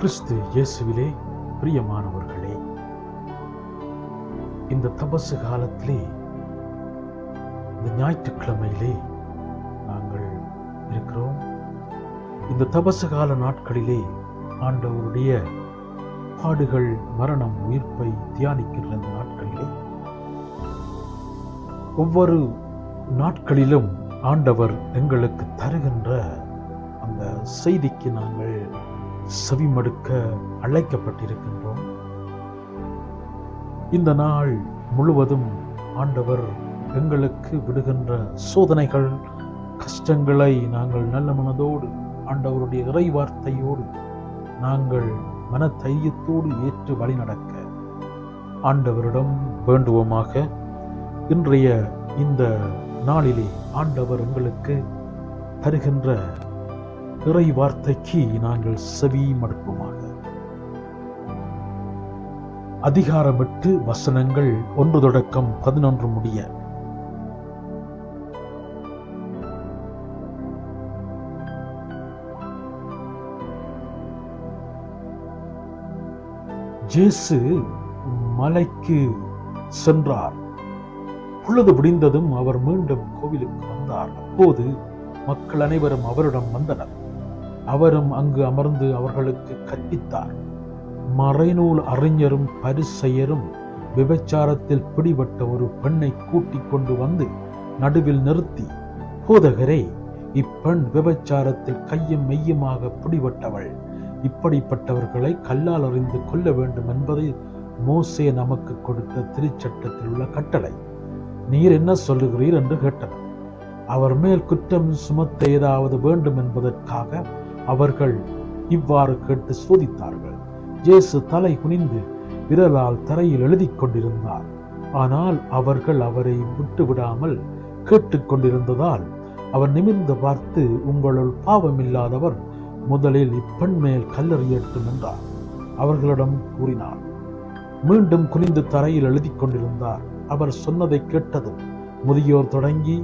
கிறிஸ்து இயேசுவிலே பிரியமானவர்களே இந்த தபசு காலத்திலே இந்த ஞாயிற்றுக்கிழமையிலே நாங்கள் இருக்கிறோம். இந்த தபசு கால நாட்களிலே ஆண்டவருடைய பாடுகள் மரணம் உயிர்ப்பை தியானிக்கின்ற இந்த நாட்களிலே ஒவ்வொரு நாட்களிலும் ஆண்டவர் எங்களுக்கு தருகின்ற அந்த செய்திக்கு நாங்கள் செவிமடுக்க அழைக்கப்பட்டிருக்கின்றோம். இந்த நாள் முழுவதும் ஆண்டவர் எங்களுக்கு விடுகின்ற சோதனைகள் கஷ்டங்களை நாங்கள் நல்ல மனதோடு ஆண்டவருடைய இறை வார்த்தையோடு நாங்கள் மன தைரியத்தோடு ஏற்று வழிநடக்க ஆண்டவரிடம் வேண்டுவோமாக. இன்றைய இந்த நாளிலே ஆண்டவர் எங்களுக்கு தருகின்ற இறை வார்த்தைக்கு நாங்கள் செவி மடுப்போமாக. அதிகாரமிட்டு வசனங்கள் ஒன்று தொடக்கம் பதினொன்று முடிய. ஜேசு மலைக்கு சென்றார். பொழுது முடிந்ததும் அவர் மீண்டும் கோவிலுக்கு வந்தார். அப்போது மக்கள் அனைவரும் அவரிடம் வந்தனர். அவரும் அங்கு அமர்ந்து அவர்களுக்கு கற்பித்தார். மறைநூல் அறிஞரும் பரிசெயரும் விபச்சாரத்தில் பிடிபட்ட ஒரு பெண்ணை கூட்டிக் கொண்டு வந்து நடுவில் நிறுத்தி போதகரே இப்பெண் விபச்சாரத்தில் கையும் மெய்யுமாக பிடிபட்டவள். இப்படிப்பட்டவர்களை கல்லால் அறிந்து கொள்ள வேண்டும் என்பதை மோசே நமக்கு கொடுத்த திருச்சட்டத்தில் உள்ள கட்டளை. நீர் என்ன சொல்லுகிறீர்? என்று கேட்டனர். அவர் மேல் குற்றம் சுமத்த ஏதாவது வேண்டும் என்பதற்காக அவர்கள் இவ்வாறு கேட்டு சோதித்தார்கள். ஜேசு தலை குனிந்து விரலால் தரையில் எழுதி கொண்டிருந்தார். ஆனால் அவர்கள் அவரை விட்டு விடாமல் கேட்டுக்கொண்டிருந்ததால் அவர் நிமிர்ந்து பார்த்து உங்களுள் பாவமில்லாதவர் முதலில் இப்பெண் மேல் கல்லறியட்டும் என்றார் அவர்களிடம் கூறினார் மீண்டும் குனிந்து தரையில் எழுதி கொண்டிருந்தார். அவர் சொன்னதை கேட்டதும் முதியோர் தொடங்கி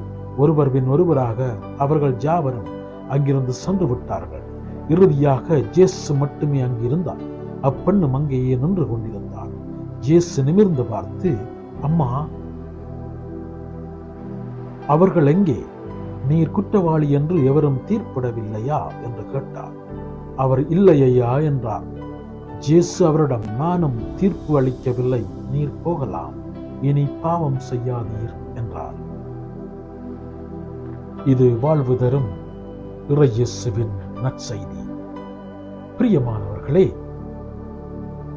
ஒருவர் பின் ஒருவராக அவர்கள் ஜாவரும் அங்கிருந்து சென்று விட்டார்கள். இறுதியாக ஜேசு மட்டுமே அங்கு இருந்தார். அப்பெண்ணும் அங்கேயே நின்று கொண்டிருந்தார் ஜேசு நிமிர்ந்து பார்த்து அம்மா அவர்கள் எங்கே? நீர் குற்றவாளி என்று எவரும் தீர்ப்பிடவில்லையா? என்று கேட்டார். அவர் இல்லை ஐயா என்றார். ஜேசு அவரிடம் நானும் தீர்ப்பு அளிக்கவில்லை நீர் போகலாம். இனி பாவம் செய்யாதீர் என்றார். இது வாழ்வு தரும் இறையேசுவின் நற்செய்தி. பிரியமானவர்களே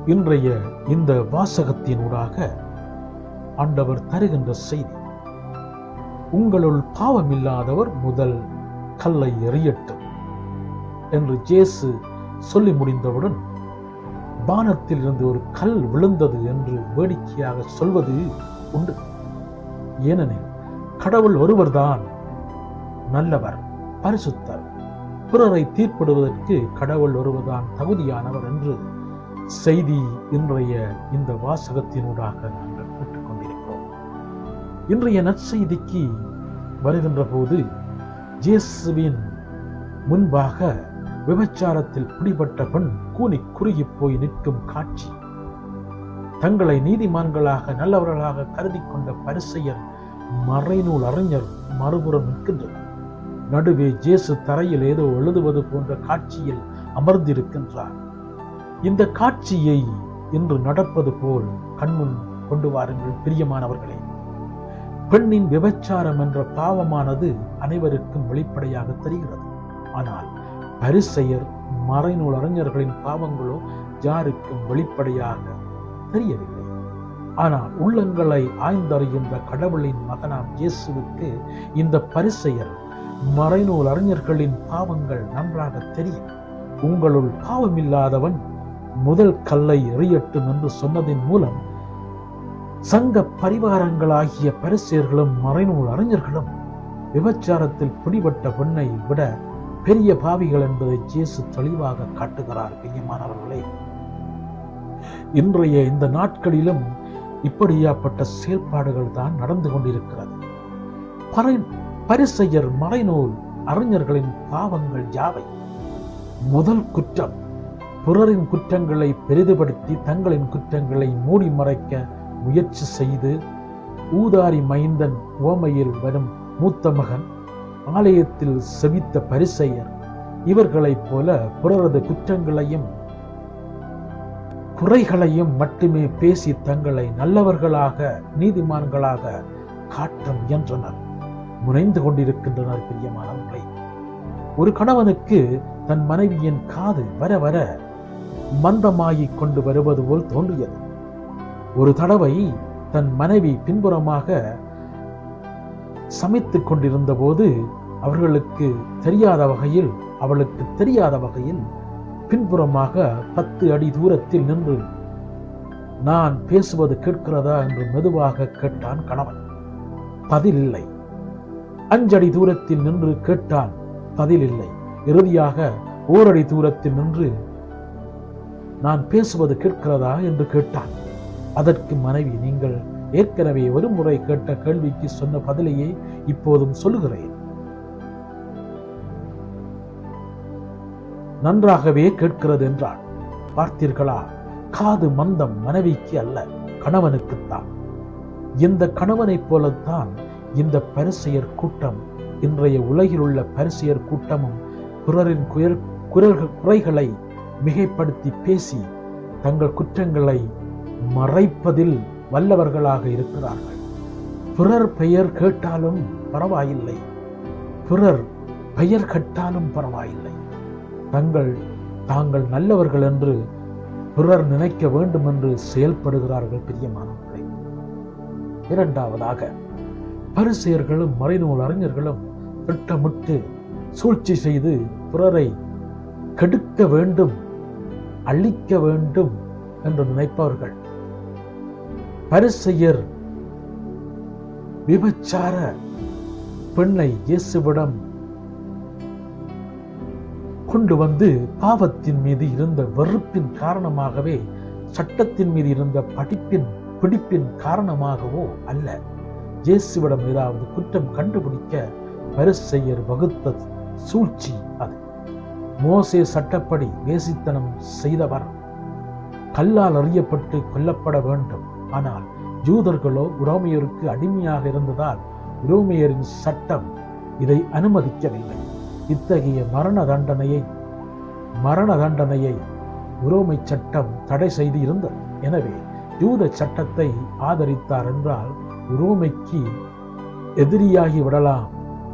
இன்றைய இந்த வாசகத்தினூடாக ஆண்டவர் தருகின்ற செய்தி உங்களுள் பாவமில்லாதவர் முதல் கல்லை எறியட்டும் என்று ஜேசு சொல்லி முடிந்தவுடன் வானத்தில் இருந்து ஒரு கல் விழுந்தது என்று வேடிக்கையாக சொல்வது உண்டு. ஏனெனில் கடவுள் ஒருவர்தான் நல்லவர் பரிசுத்தர். பிறரை தீர்ப்பிடுவதற்கு கடவுள் ஒருவர்தான் தகுதியானவர் என்று செய்தி இன்றைய இந்த வாசகத்தினூடாக நாங்கள் கேட்டுக்கொண்டிருக்கிறோம். இன்றைய நற்செய்திக்கு வருகின்ற போது ஜேசுவின் முன்பாக விபச்சாரத்தில் பிடிபட்ட பெண் கூனி குறுகி போய் நிற்கும் காட்சி. தங்களை நீதிமான்களாக நல்லவர்களாக கருதி கொண்ட பரிசெயர் மறைநூல் அறிஞர் மறுபுறம் நிற்கின்றனர் நடுவே ஜேசு தரையில் ஏதோ எழுதுவது போன்ற காட்சியில் அமர்ந்திருக்கின்றார். இந்த காட்சியை இன்று நடப்பது போல் கண்முன் கொண்டு வாருங்கள் பிரியமானவர்களே. பெண்ணின் விபச்சாரம் என்ற பாவமானது அனைவருக்கும் வெளிப்படையாக தெரிகிறது. ஆனால் பரிசெயர் மறைநூல் அறிஞர்களின் பாவங்களோ யாருக்கும் வெளிப்படையாக தெரியவில்லை. ஆனால் உள்ளங்களை ஆய்ந்தறிகின்ற கடவுளின் மகனாம் இயேசுவுக்கு இந்த பரிசெயர் மறைநூல் அறிஞர்களின் பாவங்கள் நன்றாக தெரியும். உங்களுள் பாவமில்லாதவன் முதல் கல்லை எறியட்டும் என்று சொன்னதின் மூலம் சங்க பரிவாரங்களாகிய பரிசியர்களும் மறைநூல் அறிஞர்களும் விபச்சாரத்தில் பிடிபட்ட பெண்ணை விட பெரிய பாவிகள் என்பதை ஜேசு தெளிவாக காட்டுகிறார் பிரியமானவர்களே. இன்றைய இந்த நாட்களிலும் இப்படியாப்பட்ட செயல்பாடுகள் தான் நடந்து கொண்டிருக்கிறது. பரிசெயர் மறைநூல் அறிஞர்களின் பாவங்கள் யாவை? முதல் குற்றம் பிறரின் குற்றங்களை பெரிதுபடுத்தி தங்களின் குற்றங்களை மூடி மறைக்க முயற்சி செய்து ஊதாரி மைந்தன் உவமையில் வரும் மூத்த மகன் ஆலயத்தில் செவித்த பரிசெயர் இவர்களைப் போல பிறரது குற்றங்களையும் குறைகளையும் மட்டுமே பேசி தங்களை நல்லவர்களாக நீதிமான்களாக காட்ட முயன்றனர். முனைந்து கொண்டிருக்கின்றனர் பிரியமானவர்களே ஒரு கணவனுக்கு தன் மனைவியின் காது வர வர மந்தமாகிக் கொண்டு வருவது போல் தோன்றியது. ஒரு தடவை தன் மனைவி பின்புறமாக சமைத்துக் கொண்டிருந்த போது அவர்களுக்கு தெரியாத வகையில் அவளுக்கு தெரியாத வகையில் பின்புறமாக பத்து அடி தூரத்தில் நின்று நான் பேசுவது கேட்கிறதா? என்று மெதுவாக கேட்டான் கணவன். பதில் இல்லை. அஞ்சடி தூரத்தில் நின்று கேட்டான். பதில் இல்லை இறுதியாக ஓரடி தூரத்தில் நின்று நான் பேசுவது கேட்கிறதா? என்று கேட்டான். அதற்கு மனைவி நீங்கள் ஏற்கனவே ஒரு முறை கேட்ட கேள்விக்கு சொன்ன பதிலையே இப்போதும் சொல்லுகிறேன். நன்றாகவே கேட்கிறது என்றாள். பார்த்தீர்களா? காது மந்தம் மனைவிக்கு அல்ல கணவனுக்குத்தான். இந்த கணவனைப் போலத்தான் இந்த பரிசெயர் கூட்டம் இன்றைய உலகில் உள்ள பரிசெயர் கூட்டமும் பிறரின் குயர் குரல்கள் குறைகளை மிகைப்படுத்தி பேசி தங்கள் குற்றங்களை மறைப்பதில் வல்லவர்களாக இருக்கிறார்கள். பிறர் பெயர் கேட்டாலும் பரவாயில்லை. பிறர் பெயர் கட்டாலும் பரவாயில்லை. தங்கள் தாங்கள் நல்லவர்கள் என்று பிறர் நினைக்க வேண்டும் என்று செயல்படுகிறார்கள் பிரியமானவர்களை. இரண்டாவதாக பரிசெயர்களும் மறைநூல் அறிஞர்களும் திட்டமிட்டு சூழ்ச்சி செய்து பிறரை கெடுக்க வேண்டும் அழிக்க வேண்டும் என்று நினைப்பவர்கள் பரிசெயர் விபச்சார பெண்ணை இயேசுவிடம் கொண்டு வந்து பாவத்தின் மீது இருந்த வெறுப்பின் காரணமாகவே சட்டத்தின் மீது இருந்த படிப்பின் பிடிப்பின் காரணமாகவோ அல்ல. இயேசுவிடம் ஏதாவது குற்றம் கண்டுபிடிக்க பரிசெயர் வகுத்த சூழ்ச்சி அது. மோசே சட்டப்படி வேசித்தனம் செய்தவர். கல்லால் அறியப்பட்டு கொல்லப்பட வேண்டும். ஆனால் யூதர்களோ உரோமையருக்கு அடிமையாக இருந்ததால் உரோமையரின் சட்டம் இதை அனுமதிக்கவில்லை. இத்தகைய மரண தண்டனையை மரண தண்டனையை உரோமை சட்டம் தடை செய்து இருந்தது. எனவே யூத சட்டத்தை ஆதரித்தார் என்றால் உரோமைக்கு எதிரியாகி விடலாம்.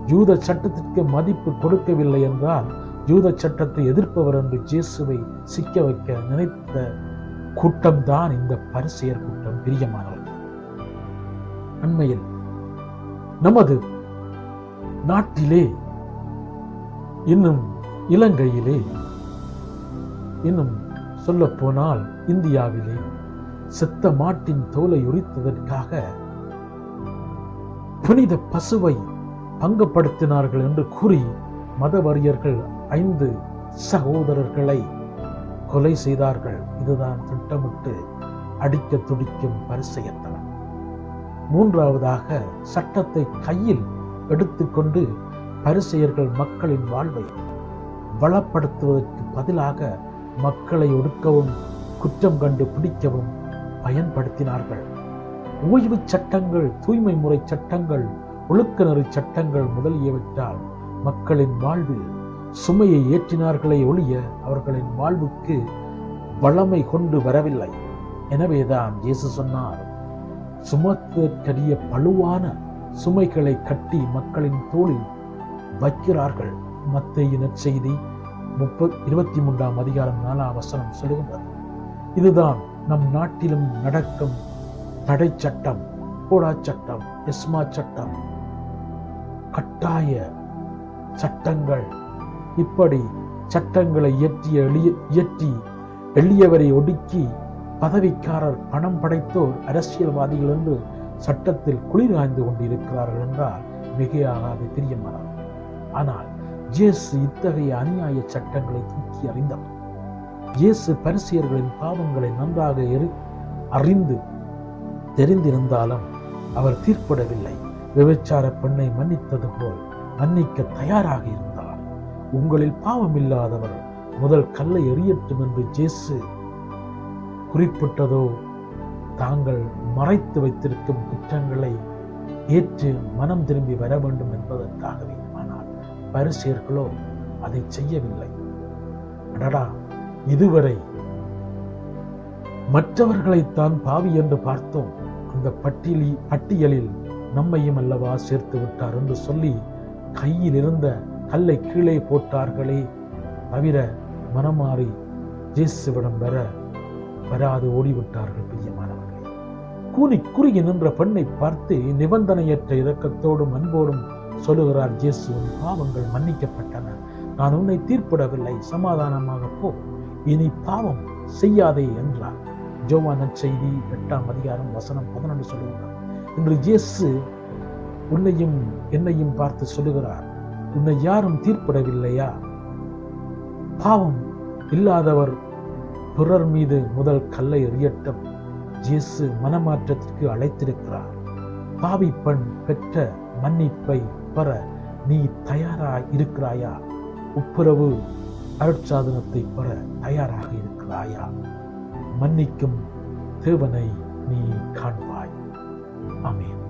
யூத சட்டத்திற்கு மதிப்பு கொடுக்கவில்லை என்றால் யூத சட்டத்தை எதிர்ப்பவர் என்று ஜேசுவை சிக்க வைக்க நினைத்த கூட்டம்தான் இந்த பரிசெயர் கூட்டம் பிரியமானவர்கள். அண்மையில் நமது நாட்டிலே இன்னும் இலங்கையிலே இன்னும் சொல்லப்போனால் இந்தியாவிலே செத்த மாட்டின் தோலை உரித்ததற்காக புனித பசுவை பங்குபடுத்தினார்கள் என்று கூறி மதவரியர்கள் ஐந்து சகோதரர்களை கொலை செய்தார்கள். இதுதான் திட்டமிட்டு அடிக்க துடிக்கும் பரிசெயத்தனம். மூன்றாவதாக சட்டத்தை கையில் எடுத்துக்கொண்டு பரிசெயர்கள் மக்களின் வாழ்வை வளப்படுத்துவதற்கு பதிலாக மக்களை ஒடுக்கவும் குற்றம் கண்டு பிடிக்கவும் பயன்படுத்தினார்கள். ஓய்வு சட்டங்கள் தூய்மை முறை சட்டங்கள் ஒழுக்கநெறி சட்டங்கள் முதலியவற்றால் மக்களின் வாழ்வில் சுமையை ஏற்றினார்களே ஒழிய அவர்களின் வாழ்வுக்கு வளமை கொண்டு வரவில்லை. எனவேதான் இயேசு சொன்னார் சுமத்துவற்கரிய பழுவான சுமைகளை கட்டி மக்களின் தோளில் வைக்கிறார்கள். மத்திய செய்தி முப்பத் இருபத்தி மூன்றாம் அதிகாரம் நாலாம் வசனம் சொல்லுகின்றது. இதுதான் நம் நாட்டிலும் நடக்கும் தடை சட்டம் போடா சட்டம் எஸ்மா சட்டம் கட்டாய சட்டங்கள். இப்படி சட்டங்களை இயற்றிய எளிய இயற்றி எளியவரை ஒடுக்கி பதவிக்காரர் பணம் படைத்தோர் அரசியல்வாதிகள் என்று சட்டத்தில் குளிர் ஆய்ந்து கொண்டிருக்கிறார்கள் என்றால் மிகையாகாது பிரியமானார் ஆனால் இயேசு இத்தகைய அநியாய சட்டங்களை தூக்கி அறிந்தவர் இயேசு பரிசியர்களின் பாவங்களை நன்றாக அறிந்து தெரிந்திருந்தாலும் அவர் தீர்ப்பிடவில்லை. விபச்சார பெண்ணை மன்னித்தது போல் மன்னிக்க தயாராக இருந்தார். உங்களில் பாவம் இல்லாதவர் முதல் கல்லை எறியட்டும் என்று ஜேசு குறிப்பிட்டதோ தாங்கள் மறைத்து வைத்திருக்கும் குற்றங்களை ஏற்று மனம் திரும்பி வர வேண்டும் என்பதற்காகவே. ஆனால் பரிசேர்களோ அதை செய்யவில்லை. அடடா இதுவரை மற்றவர்களைத்தான் பாவி என்று பார்த்தோம். அந்த பட்டியலி பட்டியலில் நம்மையும் அல்லவா சேர்த்து விட்டார் என்று சொல்லி கையில் இருந்த கல்லை கீழே போட்டார்களே தவிர மனமாறி ஜேசுவிடம் வர வராது ஓடிவிட்டார்கள் பிரியமானவர்களே. கூனி குறுகி நின்ற பெண்ணை பார்த்து நிபந்தனையற்ற இரக்கத்தோடும் அன்போடும் சொல்லுகிறார் ஜேசுவின் பாவங்கள் மன்னிக்கப்பட்டன. நான் உன்னை தீர்ப்பிடவில்லை. சமாதானமாக போ. இனி பாவம் செய்யாதே என்றார். ஜோவான செய்தி எட்டாம் அதிகாரம் வசனம் பதினொன்று சொல்லுகிறார். இன்று இயேசு உன்னையும் என்னையும் பார்த்து சொல்லுகிறார் உன்னை யாரும் தீர்ப்பிடவில்லையா? பாவம் இல்லாதவர் பிறர் மீது முதல் கல்லை எறியட்டும். இயேசு மனமாற்றத்திற்கு அழைத்திருக்கிறார். பாவி பெண் பெற்ற மன்னிப்பை பெற நீ தயாராக இருக்கிறாயா? உப்புரவு அருட்சாதனத்தை பெற தயாராக இருக்கிறாயா? மன்னிக்கும் தேவனை நீ காண்பாய் ஆமென்